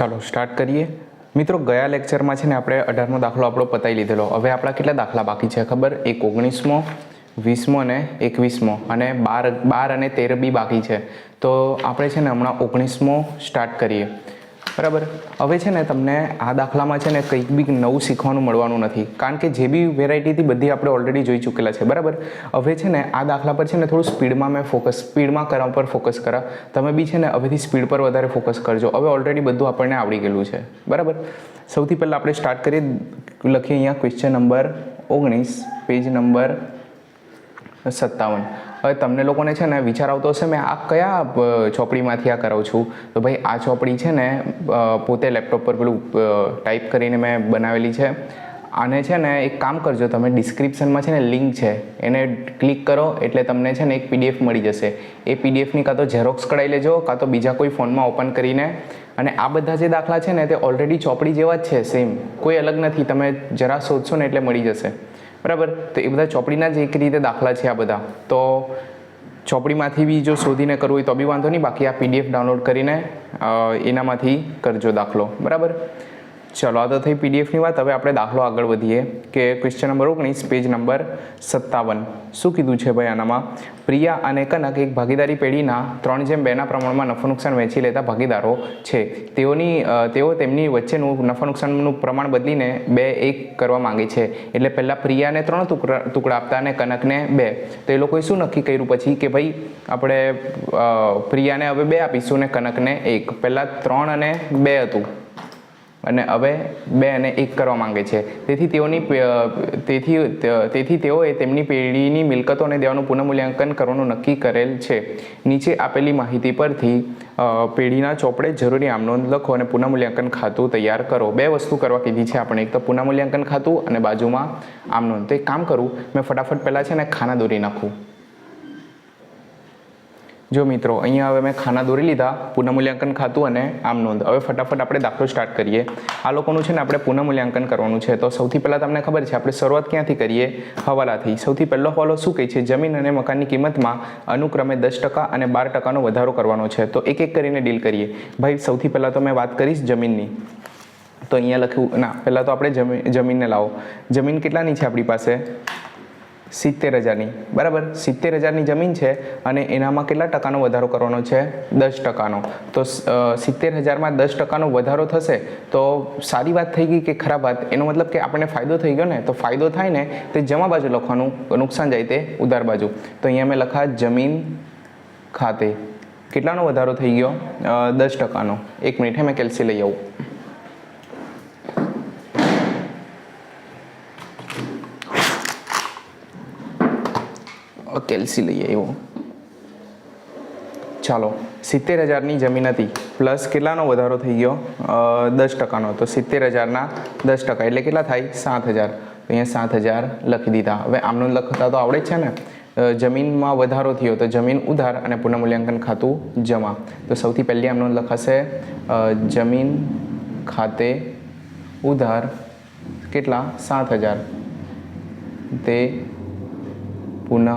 ચાલો સ્ટાર્ટ કરીએ. મિત્રો, ગયા લેક્ચરમાં છે ને આપણે અઢારમો દાખલો આપણો પતાવી લીધેલો. હવે આપણા કેટલા દાખલા બાકી છે ખબર? એક ઓગણીસમો, વીસમો અને એકવીસમો અને બાર બાર અને તેર બી બાકી છે. તો આપણે છે ને હમણાં ઓગણીસમો સ્ટાર્ટ કરીએ. બરાબર. હવે છે ને તમને આ દાખલામાં છે ને કંઈક બી નવું શીખવાનું મળવાનું નથી. કારણ કે જે બી વેરાયટી હતી બધી આપણે ઓલરેડી જોઈ ચૂકેલા છે. બરાબર? હવે છે ને આ દાખલા પર છે ને થોડું સ્પીડમાં મેં ફોકસ સ્પીડમાં કરવા પર ફોકસ કરા. તમે બી છે ને હવેથી સ્પીડ પર વધારે ફોકસ કરજો. હવે ઓલરેડી બધું આપણને આવડી ગયેલું છે. બરાબર? સૌથી પહેલાં આપણે સ્ટાર્ટ કરીએ. લખીએ અહીંયા ક્વેશ્ચન નંબર ઓગણીસ પેજ નંબર સત્તાવન. હવે તમને લોકોને છે ને વિચાર આવતો હશે, મેં આ કયા ચોપડીમાંથી આ કરાવું છું? તો ભાઈ, આ ચોપડી છે ને પોતે લેપટોપ પર પેલું ટાઈપ કરીને મેં બનાવેલી છે. આને છે ને એક કામ કરજો, તમે ડિસ્ક્રિપ્શનમાં છે ને લિંક છે, એને ક્લિક કરો, એટલે તમને છે ને એક પીડીએફ મળી જશે. એ પીડીએફની કાં તો ઝેરોક્સ કઢાઈ લેજો, કાં તો બીજા કોઈ ફોનમાં ઓપન કરીને. અને આ બધા જે દાખલા છે ને, તે ઓલરેડી ચોપડી જેવા જ છે, સેમ. કોઈ અલગ નથી, તમે જરા શોધશો ને એટલે મળી જશે. બરાબર? તો એ બધા ચોપડીના જ એક રીતે દાખલા છે આ બધા. તો ચોપડીમાંથી બી જો શોધીને કરવું હોય તો બી વાંધો નહીં. બાકી આ પીડીએફ ડાઉનલોડ કરીને એનામાંથી કરજો દાખલો. બરાબર? ચલો, આ તો થઈ પીડીએફની વાત. હવે આપણે દાખલો આગળ વધીએ કે ક્વેશ્ચન નંબર ઓગણીસ પેજ નંબર સત્તાવન. શું કીધું છે ભાઈ આનામાં? પ્રિયા અને કનક એક ભાગીદારી પેઢીના ત્રણ જેમ બેના પ્રમાણમાં નફો નુકસાન વહેંચી લેતા ભાગીદારો છે. તેઓની તેઓ તેમની વચ્ચેનું નફા નુકસાનનું પ્રમાણ બદલીને બે એક કરવા માંગે છે. એટલે પહેલાં પ્રિયાને ત્રણ ટુકડા ટુકડા આપતા અને કનકને બે. તો એ લોકોએ શું નક્કી કર્યું પછી કે ભાઈ, આપણે પ્રિયાને હવે બે આપીશું અને કનકને એક. પહેલાં ત્રણ અને બે હતું. અને હવે બે અને એક કરવા માંગે છે. તેથી તેઓની તેથી તેથી તેઓએ તેમની પેઢીની મિલકતો અને દેવાનું પુનઃમૂલ્યાંકન કરવાનું નક્કી કરેલ છે. નીચે આપેલી માહિતી પરથી પેઢીના ચોપડે જરૂરી આમ નોંધ લખો અને પુનઃમૂલ્યાંકન ખાતું તૈયાર કરો. બે વસ્તુ કરવા કીધી છે આપણે. એક તો પુનઃમૂલ્યાંકન ખાતું અને બાજુમાં આમ નોંધ તો એક કામ કરું, મેં ફટાફટ પહેલાં છે ને ખાના દોરી નાખું. જો મિત્રો, અહીંયા હવે મેં ખાના દોરી લીધા પુનઃમૂલ્યાંકન ખાતું અને આમ નોંધ. હવે ફટાફટ આપણે દાખલો સ્ટાર્ટ કરીએ. આ લોકોનું છે ને આપણે પુનઃમૂલ્યાંકન કરવાનું છે. તો સૌથી પહેલાં તમને ખબર છે, આપણે શરૂઆત ક્યાંથી કરીએ? હવાલાથી સૌથી પહેલો હવાલો શું કહે છે? જમીન અને મકાનની કિંમતમાં અનુક્રમે દસ ટકા અને બાર ટકાનો વધારો કરવાનો છે. તો એક એક કરીને ડીલ કરીએ. ભાઈ, સૌથી પહેલાં તો મેં વાત કરીશ જમીનની. તો અહીંયા લખ્યું, ના, પહેલાં તો આપણે જમીન જમીનને લાવો. જમીન કેટલાની છે આપણી પાસે? સિત્તેર હજારની. બરાબર? સિત્તેર હજારની જમીન છે અને એનામાં કેટલા ટકાનો વધારો કરવાનો છે? દસ ટકાનો. તો સિત્તેર હજારમાં દસ ટકાનો વધારો થશે તો સારી વાત થઈ ગઈ કે ખરાબ વાત? એનો મતલબ કે આપણને ફાયદો થઈ ગયો ને, તો ફાયદો થાય ને, તે જમા બાજુ લખવાનું, નુકસાન જાય તે ઉધાર બાજુ. તો અહીંયા મેં લખા જમીન ખાતે કેટલાનો વધારો થઈ ગયો? દસ ટકાનો. એક મિનિટ હે, મેં કેલ્સી લઈ આવું. કેલ્સી લઈએ, એવો. ચાલો, સિત્તેર હજારની જમીન હતી, પ્લસ કેટલાનો વધારો થઈ ગયો? દસ ટકાનો તો સિત્તેર હજારના દસ ટકા, એટલે કેટલા થાય? સાત હજાર. તો અહીંયા સાત હજાર લખી દીધા. હવે આમનું લખતા તો આવડે જ છે ને? જમીનમાં વધારો થયો તો જમીન ઉધાર અને પુનઃમૂલ્યાંકન ખાતું જમા. તો સૌથી પહેલી આમનું લખાશે જમીન ખાતે ઉધાર કેટલા? સાત હજાર. તે પુનઃ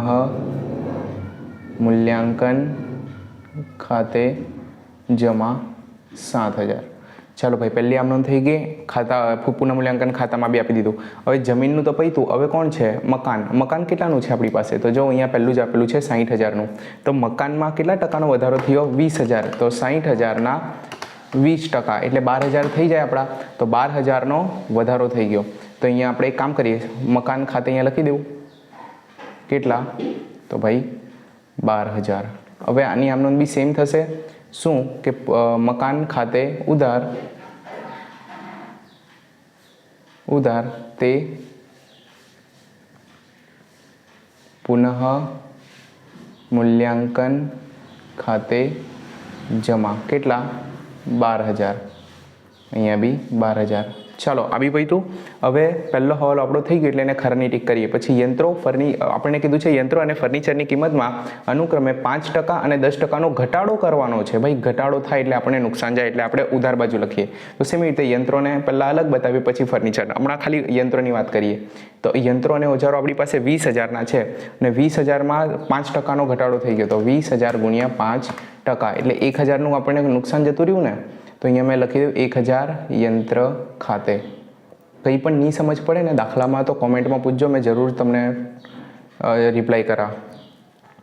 મૂલ્યાંકન ખાતે જમા સાત હજાર. ચાલો ભાઈ, પહેલી આમનું થઈ ગઈ. ખાતા, પુનઃ મૂલ્યાંકન ખાતામાં બી આપી દીધું. હવે જમીનનું તો પૈતું. હવે કોણ છે? મકાન. મકાન કેટલાનું છે આપણી પાસે? તો જો અહીંયા પહેલું જ આપેલું છે સાહીઠ હજારનું. તો મકાનમાં કેટલા ટકાનો વધારો થયો? વીસ હજાર. તો સાહીઠ હજારના વીસ ટકા. એટલે બાર હજાર થઈ જાય આપણા. તો બાર હજારનો વધારો થઈ ગયો. તો અહીંયા આપણે એક કામ કરીએ. મકાન ખાતે અહીંયા લખી દેવું. કેટલા? તો ભાઈ બાર હજાર. હવે આની આમ નોંધ બી સેમ થશે. શું? કે અ, મકાન ખાતે ઉધાર ઉધાર તે પુનઃ મૂલ્યાંકન ખાતે જમા. કેટલા? બાર હજાર. અહીંયા બી બાર હજાર. ચાલો આવી પૈતું હવે પહેલો હવાલો આપણો થઈ ગયો એટલે એને ખરાની ટીક કરીએ. પછી યંત્રો, ફર્ની આપણે કીધું છે યંત્રો અને ફર્નિચરની કિંમતમાં અનુક્રમે પાંચ ટકા અને દસ ટકાનો ઘટાડો કરવાનો છે. ભાઈ, ઘટાડો થાય એટલે આપણને નુકસાન જાય એટલે આપણે ઉધાર બાજુ લખીએ. તો સેમ રીતે યંત્રોને પહેલાં અલગ બતાવીએ, પછી ફર્નિચર. હમણાં ખાલી યંત્રોની વાત કરીએ. તો યંત્રો અને ઓજારો આપણી પાસે વીસ હજારના છે અને વીસ હજારમાં પાંચ ટકાનો ઘટાડો થઈ ગયો. તો વીસ હજાર ગુણ્યા પાંચ ટકા. એટલે એક હજારનું આપણને નુકસાન જતું રહ્યું ને? તો અહીંયા મેં લખી દઉં એક હજાર યંત્ર ખાતે. કંઈ પણ નહીં સમજ પડે ને દાખલામાં તો કોમેન્ટમાં પૂછજો, મેં જરૂર તમને રિપ્લાય કરા.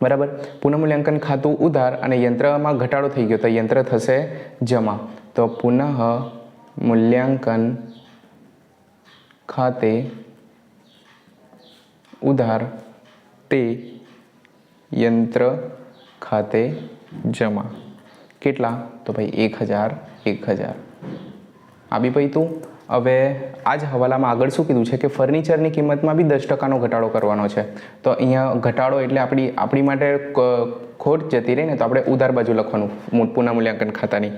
બરાબર? પુનઃમૂલ્યાંકન ખાતું ઉધાર અને યંત્રમાં ઘટાડો થઈ ગયો, તો યંત્ર થશે જમા. તો પુનઃ મૂલ્યાંકન ખાતે ઉધાર તે યંત્ર ખાતે જમા. કેટલા? તો ભાઈ એક હજાર એક હજાર. આ બી પૈતું. હવે આ જ હવાલામાં આગળ શું કીધું છે કે ફર્નિચરની કિંમતમાં બી દસ ટકાનો ઘટાડો કરવાનો છે. તો અહીંયા ઘટાડો એટલે આપણી આપણી માટે ખોટ જતી રહી ને તો આપણે ઉધાર બાજુ લખવાનું પુનઃ મૂલ્યાંકન ખાતાની.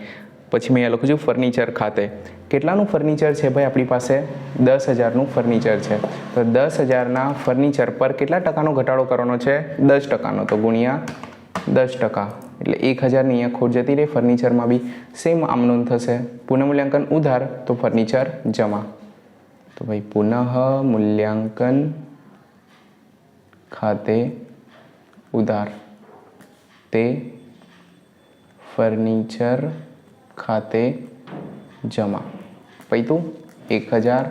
પછી મેં લખું છું ફર્નિચર ખાતે. કેટલાનું ફર્નિચર છે ભાઈ આપણી પાસે? દસ હજારનું ફર્નિચર છે. તો દસ હજારના ફર્નિચર પર કેટલા ટકાનો ઘટાડો કરવાનો છે? દસ ટકાનો. તો ગુણ્યા દસ ટકા. એટલે એક હજારની અહીંયા ખોટ જતી રહી ફર્નિચરમાં બી સેમ આમ નોંધ થશે. પુનઃમૂલ્યાંકન ઉધાર, તો ફર્નિચર જમા. તો ભાઈ પુનઃ મૂલ્યાંકન ખાતે ઉધાર. તે ફર્નિચર ખાતે જમા. પૈતું? એક હજાર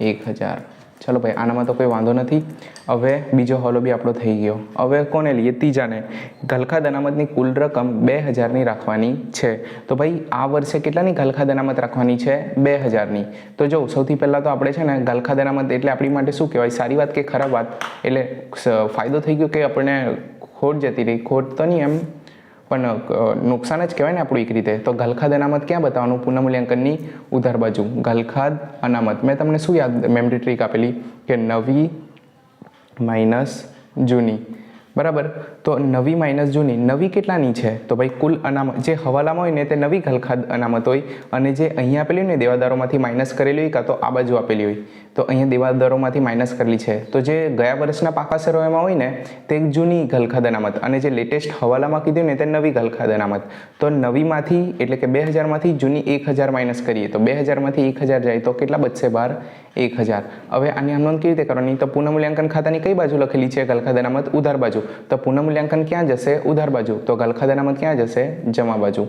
એક હજાર. ચલો ભાઈ, આનામાં તો કોઈ વાંધો નથી. હવે બીજો હોલો બી આપણો થઈ ગયો. હવે કોને લઈએ? ત્રીજાને. ગલખાદ અનામતની કુલ રકમ બે હજારની રાખવાની છે. તો ભાઈ, આ વર્ષે કેટલાની ગલખાદ અનામત રાખવાની છે? બે હજારની. તો જો, સૌથી પહેલાં તો આપણે છે ને ગલખાદ અનામત એટલે આપણી માટે શું કહેવાય? સારી વાત કે ખરાબ વાત? એટલે ફાયદો થઈ ગયો કે આપણને ખોટ જતી રહી? ખોટ તો નહીં એમ પણ નુકસાન જ કહેવાય ને આપણું એક રીતે. તો ગલખાદ અનામત ક્યાં બતાવવાનું? પુનઃમૂલ્યાંકનની ઉધાર બાજુ. ગલખાદ અનામત. મેં તમને શું યાદ, મેમરી ટ્રીક આપેલી? કે નવી માઇનસ જૂની. બરાબર? તો નવી માઇનસ જૂની, નવી કેટલાની છે? તો ભાઈ કુલ અનામત જે હવાલામાં હોય ને તે નવી ગલખાદ અનામત હોય અને જે અહીંયા આપેલી હોય ને દેવાદારોમાંથી માઇનસ કરેલી હોય કાં તો આ બાજુ આપેલી હોય. તો અહીંયા દેવાદારોમાંથી માઇનસ કરેલી છે. તો જે ગયા વર્ષના પાકા સરવાળામાં હોય ને તે જૂની ગલખાદ અનામત અને જે લેટેસ્ટ હવાલામાં કીધું ને તે નવી ગલખાદ અનામત. તો નવીમાંથી એટલે કે બે હજારમાંથી જૂની એક હજાર માઇનસ કરીએ તો બે હજારમાંથી એક હજાર જાય તો કેટલા બચશે બાર? એક હજાર. હવે આની આમ નોંધ કેવી રીતે કરવાની? તો પુનઃમૂલ્યાંકન ખાતાની કઈ બાજુ લખેલી છે ગલખાદ અનામત? ઉધાર બાજુ. તો પુનઃમૂલ્યાંકન ક્યાં જશે ઉધાર બાજુ તો ગલખાદ અનામત ક્યાં જશે જમા બાજુ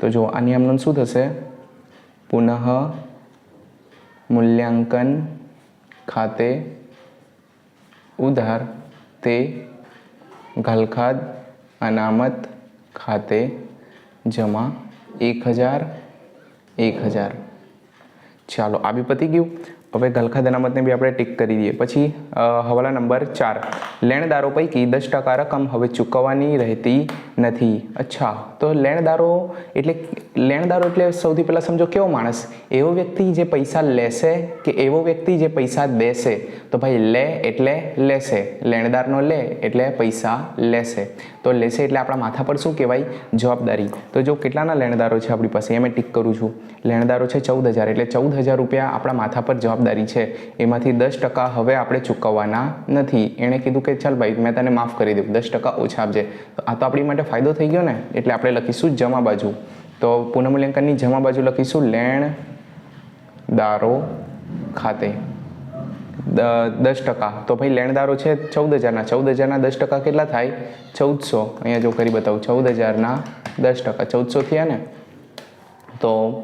તો જો આની આમ નોંધ શું થશે પુનઃ મૂલ્યાંકન ખાતે ઉધાર તે ગલખાદ અનામત ખાતે જમા એક હજાર એક હજાર ચાલો આ બી પતી ગયું હવે ગલખા અનામતને બી આપણે ટીક કરી દઈએ. પછી હવાલા નંબર ચાર. લેણદારો પૈકી દસ ટકા રકમ હવે ચૂકવવાની રહેતી નથી. અચ્છા, તો લેણદારો એટલે લેણદારો એટલે સૌથી પહેલાં સમજો કેવો માણસ? એવો વ્યક્તિ જે પૈસા લેશે કે એવો વ્યક્તિ જે પૈસા દેશે? તો ભાઈ, લે એટલે લેશે. લેણદારનો લે એટલે પૈસા લેશે. તો લેશે એટલે આપણા માથા પર શું કહેવાય? જવાબદારી. તો જો કેટલાના લેણદારો છે આપણી પાસે? એ ટીક કરું છું. લેણદારો છે ચૌદ હજાર. એટલે ચૌદ હજાર રૂપિયા આપણા માથા પર જવાબદારી છે. એમાંથી દસ ટકા હવે આપણે ચૂકવવાના નથી. એણે કીધું કે ચાલ ભાઈ, મેં તને માફ કરી દઉં દસ ટકા ઓછા આપજે. તો આ તો આપણી માટે ફાયદો થઈ ગયો ને? એટલે આપણે લખીશું જમા બાજુ. તો પુનઃમૂલ્યાંકનની જમા બાજુ લખીશું લેણ દારો ખાતે. દસ ટકા. તો ભાઈ લેણદારો છે ચૌદ હજારના ચૌદ હજારના દસ ટકા કેટલા થાય? ચૌદસો. અહીંયા જો કરી બતાવું. ચૌદ હજારના દસ ટકા. ચૌદસો થયા ને? તો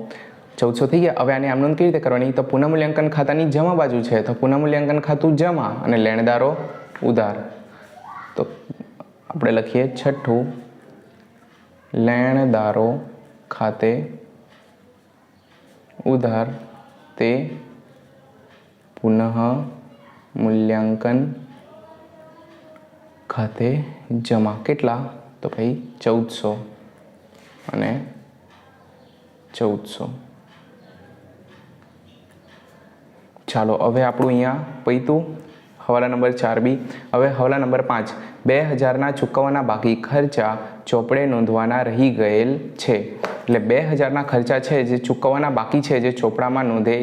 ચૌદસો થઈ ગયા. હવે આની આમ નોંધ કેવી રીતે કરવાની? તો પુનઃમૂલ્યાંકન ખાતાની જમા બાજુ છે. તો પુનઃમૂલ્યાંકન ખાતું જમા અને લેણદારો ઉધાર. તો આપણે લખીએ, છઠ્ઠું, લેણદારો ખાતે ઉધાર. તે પુનઃ મૂલ્યાંકન ખાતે જમા. કેટલા? તો ભાઈ ચૌદસો અને ચૌદસો. ચાલો, હવે આપણું અહીંયા પૈતું, હવાલા નંબર ચાર બી. હવે હવાલા નંબર પાંચ. બે હજારના ચૂકવવાના બાકી ખર્ચા ચોપડે નોંધવાના રહી ગયેલ છે. એટલે બે હજારના ખર્ચા છે જે ચૂકવવાના બાકી છે જે ચોપડામાં નોંધે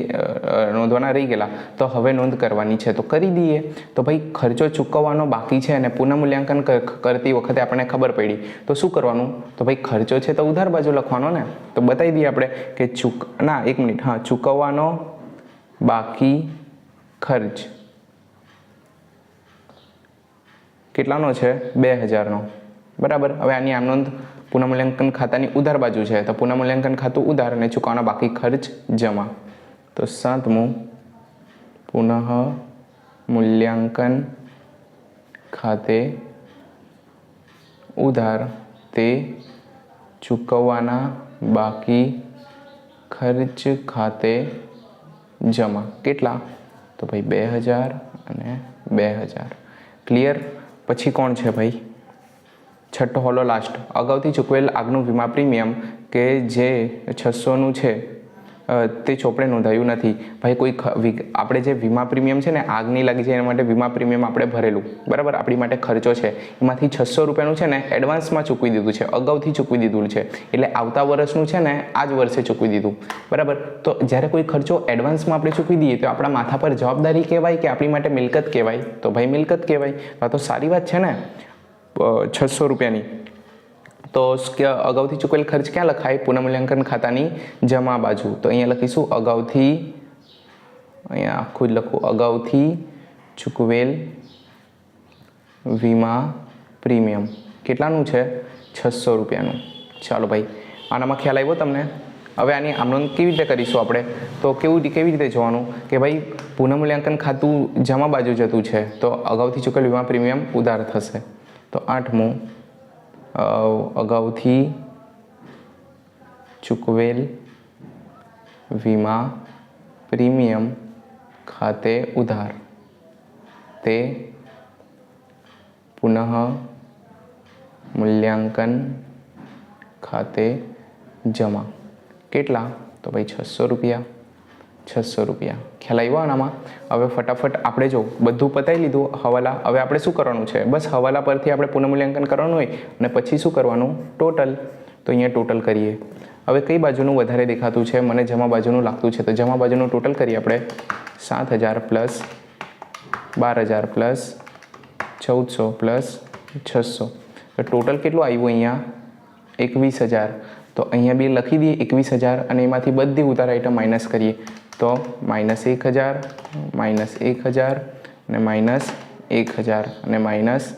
નોંધવાના રહી ગયેલા, તો હવે નોંધ કરવાની છે. તો કરી દઈએ. તો ભાઈ, ખર્ચો ચૂકવવાનો બાકી છે અને પુનઃમૂલ્યાંકન કરતી વખતે આપણને ખબર પડી. તો શું કરવાનું? તો ભાઈ, ખર્ચો છે તો ઉધાર બાજુ લખવાનો ને? તો બતાવી દઈએ આપણે કે ચૂક, ના, એક મિનિટ. હા, ચૂકવવાનો બાકી ખર્ચ. કેટલાનો છે? બે હજારનો. બરાબર? હવે આની આમ નોંધ પુનઃમૂલ્યાંકન ખાતાની ઉધાર બાજુ છે. તો પુનઃમૂલ્યાંકન ખાતું ઉધાર અને ચૂકવવાના બાકી ખર્ચ જમા. તો સાતમું પુનઃ મૂલ્યાંકન ખાતે ઉધાર તે ચૂકવવાના બાકી ખર્ચ ખાતે જમા. કેટલા? તો ભાઈ બે હજાર અને બે હજાર. ક્લિયર પછી કોણ છે ભાઈ? છઠ્ઠો હોલો લાસ્ટ અગાઉથી ચૂકવેલ આગનું વીમા પ્રીમિયમ કે જે છસોનું છે તે ચોપડે નોંધાયું નથી. ભાઈ, કોઈ આપણે જે વીમા પ્રીમિયમ છે ને આગની લાગી છે એના માટે વીમા પ્રીમિયમ આપણે ભરેલું. બરાબર? આપણી માટે ખર્ચો છે. એમાંથી છસો રૂપિયાનું છે ને, એડવાન્સમાં ચૂકવી દીધું છે. અગાઉથી ચૂકવી દીધું છે. એટલે આવતા વર્ષનું છે ને આ જ વર્ષે ચૂકવી દીધું. બરાબર? તો જ્યારે કોઈ ખર્ચો એડવાન્સમાં આપણે ચૂકવી દઈએ, તો આપણા માથા પર જવાબદારી કહેવાય કે આપણી માટે મિલકત કહેવાય? તો ભાઈ, મિલકત કહેવાય. આ તો સારી વાત છે ને? છસો રૂપિયાની. તો અગાઉથી ચૂકવેલ ખર્ચ ક્યાં લખાય? પુનઃમૂલ્યાંકન ખાતાની જમા બાજુ. તો અહીંયા લખીશું, અગાઉથી, અહીંયા આખું જ લખું, અગાઉથી ચૂકવેલ વીમા પ્રીમિયમ. કેટલાનું છે? છસો રૂપિયાનું. ચાલો ભાઈ, આનામાં ખ્યાલ આવ્યો તમને? હવે આની આમનોંધ કેવી રીતે કરીશું આપણે? તો કેવું કેવી રીતે જોવાનું? કે ભાઈ, પુનઃમૂલ્યાંકન ખાતું જમા બાજુ જતું છે, તો અગાઉથી ચૂકેલ વીમા પ્રીમિયમ ઉધાર થશે. તો આઠમું અગાઉથી ચૂકવેલ વીમા પ્રીમિયમ ખાતે ઉધાર. તે પુનઃ મૂલ્યાંકન ખાતે જમા. કેટલા? તો ભાઈ છસો રૂપિયા. છસો રૂપિયા. ખ્યાલ આવ્યો આનામાં? હવે ફટાફટ આપણે જો બધું પતાવી લીધું, હવાલા, હવે આપણે શું કરવાનું છે? બસ હવાલા પરથી આપણે પુનઃમૂલ્યાંકન કરવાનું હોય અને પછી શું કરવાનું? ટોટલ. તો અહીંયા ટોટલ કરીએ. હવે કઈ બાજુનું વધારે દેખાતું છે? મને જમા બાજુનું લાગતું છે. તો જમા બાજુનું ટોટલ કરીએ આપણે. સાત હજાર પ્લસ બાર હજાર પ્લસ ચૌદસો પ્લસ છસો. તો ટોટલ કેટલું આવ્યું અહીંયા? એકવીસ હજાર. તો અહીંયા બી લખી દઈએ એકવીસ હજાર અને એમાંથી બધી ઉધાર આઈટમ માઇનસ કરીએ. તો માઇનસ એક હજાર, માઇનસ એક હજાર અને માઇનસ એક હજાર અને માઇનસ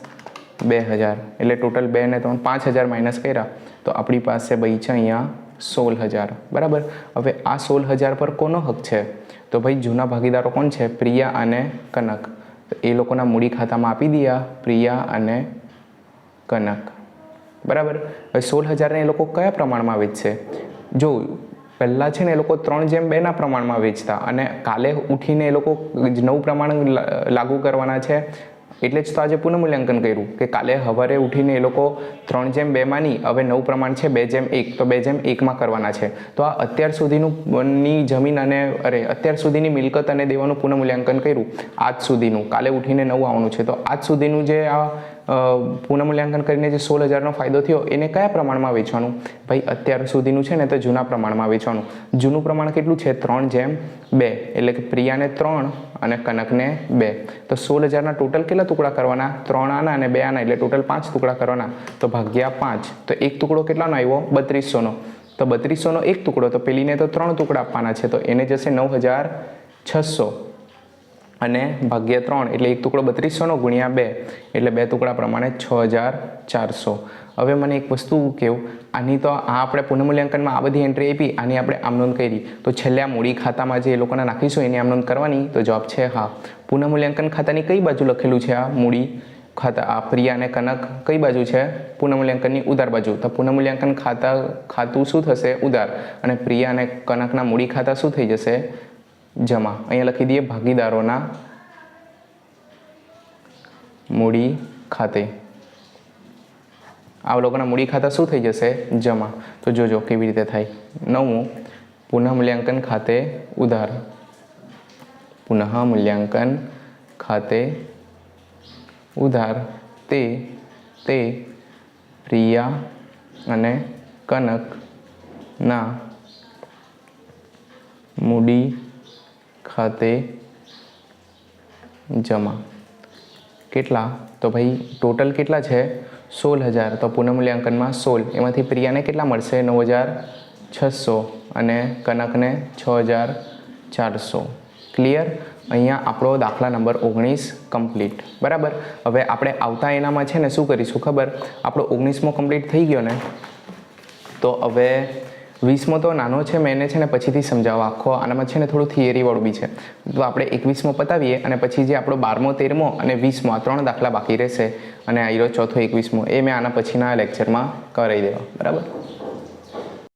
બે હજાર. એટલે ટોટલ બે ને ત્રણ, પાંચ હજાર માઇનસ કર્યા, તો આપણી પાસે બઈ છે અહીંયા સોળ હજાર. બરાબર? હવે આ સોળ હજાર પર કોનો હક છે? તો ભાઈ જૂના ભાગીદારો કોણ છે? પ્રિયા અને કનક. તો એ લોકોના મૂડી ખાતામાં આપી દીયા પ્રિયા અને કનક. બરાબર? હવે સોળ હજારને એ લોકો કયા પ્રમાણમાં વેચશે? જો પહેલાં છે ને એ લોકો ત્રણ જેમ બેના પ્રમાણમાં વેચતા અને કાલે ઉઠીને એ લોકો નવું પ્રમાણ લાગુ કરવાના છે. એટલે જ તો આજે પુનઃમૂલ્યાંકન કર્યું કે કાલે સવારે ઉઠીને એ લોકો ત્રણ જેમ બેમાં નહીં હવે નવું પ્રમાણ છે બે જેમ એક, તો બે જેમ એકમાં કરવાના છે. તો આ અત્યાર સુધીનું જમીન અને, અરે, અત્યાર સુધીની મિલકત અને દેવાનું પુનઃમૂલ્યાંકન કર્યું. આજ સુધીનું, કાલે ઉઠીને નવું આવવાનું છે. તો આજ સુધીનું જે આ પુનઃમૂલ્યાંકન કરીને જે સોળ હજારનો ફાયદો થયો, એને કયા પ્રમાણમાં વેચવાનું? ભાઈ, અત્યાર સુધીનું છે ને તો જૂના પ્રમાણમાં વેચવાનું. જૂનું પ્રમાણ કેટલું છે? ત્રણ જેમ બે. એટલે કે પ્રિયાને ત્રણ અને કનકને બે. તો સોળ હજારના ટોટલ કેટલા ટુકડા કરવાના? ત્રણ આના અને બે આના, એટલે ટોટલ પાંચ ટુકડા કરવાના. તો ભાગ્યા પાંચ. તો એક ટુકડો કેટલાનો આવ્યો? બત્રીસોનો. તો બત્રીસોનો એક ટુકડો. તો પેલીને તો ત્રણ ટુકડા આપવાના છે. તો એને જશે નવ હજાર છસો. અને ભાગ્યા ત્રણ એટલે એક ટુકડો બત્રીસોનો ગુણ્યા બે એટલે બે ટુકડા પ્રમાણે છ હજાર ચારસો. હવે મને એક વસ્તુ કહેવું આની તો આ આપણે પુનઃમૂલ્યાંકનમાં આ બધી એન્ટ્રી આપી, આની આપણે આમનોંધ કરી. તો છેલ્લે આ મૂડી ખાતામાં જે એ લોકોને નાખીશું, એની આમનોંધ કરવાની, તો જવાબ છે હા. પુનઃમૂલ્યાંકન ખાતાની કઈ બાજુ લખેલું છે આ મૂડી ખાતા? આ પ્રિયા અને કનક કઈ બાજુ છે? પુનઃમૂલ્યાંકનની ઉધાર બાજુ. તો પુનઃમૂલ્યાંકન ખાતા ખાતું શું થશે? ઉધાર. અને પ્રિયા અને કનકના મૂડી ખાતા શું થઈ જશે? જમા. અહીંયા લખી દઈએ ભાગીદારોના મૂડી ખાતે. આ લોકોના મૂડી ખાતા શું થઈ જશે? જમા. તો જોજો કેવી રીતે થાય. નવમું પુનઃ મૂલ્યાંકન ખાતે ઉધાર. પુનઃ મૂલ્યાંકન ખાતે ઉધાર. તે તે પ્રિયા અને કનકના મૂડી ખાતે જમા. કેટલા? તો ભાઈ ટોટલ કેટલા છે? સોળ હજાર તો પુનઃમૂલ્યાંકનમાં સોળ. એમાંથી પ્રિયાને કેટલા મળશે? નવ હજાર છસો અને કનકને છ હજાર ચારસો. ક્લિયર અહીંયા આપણો દાખલા નંબર ઓગણીસ કમ્પ્લીટ બરાબર? હવે આપણે આવતા એનામાં છે ને શું કરીશું ખબર? આપણો ઓગણીસમો કમ્પ્લીટ થઈ ગયો ને? તો હવે વીસમો તો નાનો છે મેં છે ને પછીથી સમજાવવા આખો. આનામાં છે ને થોડું થિયરીવાળું બી છે. તો આપણે એકવીસમો પતાવીએ અને પછી જે આપણો બારમો, તેરમો અને વીસમો, આ ત્રણ દાખલા બાકી રહેશે. અને આઈરો ચોથો, એકવીસમો, એ મેં આના પછીના લેક્ચરમાં કરાવી દેવા. બરાબર?